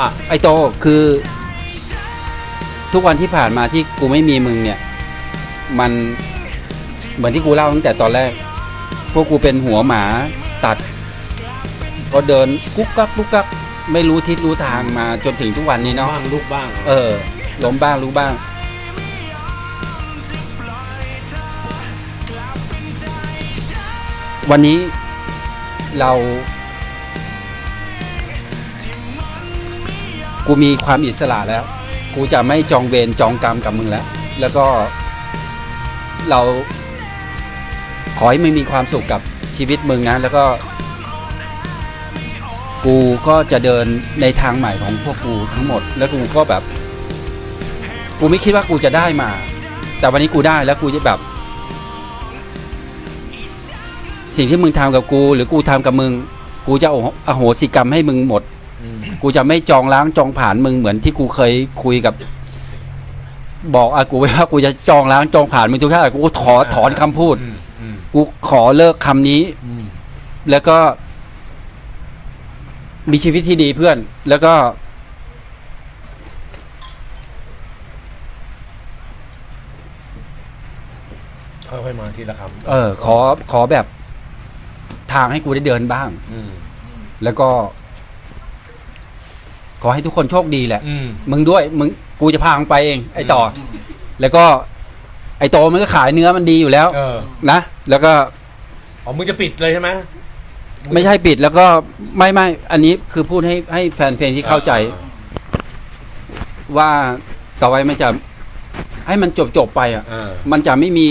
อะไอโตคือ ทุกวันที่ผ่านมาที่กูไม่มีมึงเนี่ย มันเหมือนที่กูเล่าตั้งแต่ตอนแรก พวกกูเป็นหัวหมาตัด ก็เดินกุ๊กกักกุ๊กกักไม่รู้ทิศรู้ทางมาจนถึงทุกวันนี้เนาะบ้างลูกบ้าง เออล้มบ้างรู้บ้าง วันนี้เรา กูมีความอิสระแล้ว กูจะไม่จองเวรจองกรรมกับมึงแล้ว แล้วก็เราขอให้มึงมีความสุขกับชีวิตมึงนะ แล้วก็ กูก็จะเดินในทางใหม่ของพวกกูทั้งหมด แล้วกูก็แบบ กูไม่คิดว่ากูจะได้มา แต่วันนี้กูได้แล้วกูจะแบบ สิ่งที่มึงทำกับกู หรือกูทำกับมึง กูจะอโหสิกรรมให้มึงหมด กูจะไม่จองล้างจองผ่านมึงเหมือนที่กูเคยคุยกับ บอกอากูไว้ว่ากูจะจองล้างจองผ่านมึงทุกท่ากูขอถอนคำพูดอืมอืมกูขอเลิกคำนี้อืมแล้วก็ มีชีวิตที่ดีเพื่อน แล้วก็ ค่อยๆมาทีละคำเออ ขอขอแบบทางให้กูได้เดินบ้างอืมแล้วก็ ขอให้ทุกคนโชคดีแหละ อืม มึงด้วยมึงกูจะพามึงไปเอง ไอ้ต่ออแล้วก็ไอ้โตมันก็ขายเนื้อมันดีอยู่แล้ว เออนะ แล้วก็อ๋อมึงจะปิดเลยใช่ไหม ไม่ใช่ปิดแล้วก็ไม่ไม่อันนี้คือพูดให้ให้แฟนเพลงที่เข้าใจ ว่าต่อไปมันจะให้มันจบจบๆไปอะ เออมันจะไม่มี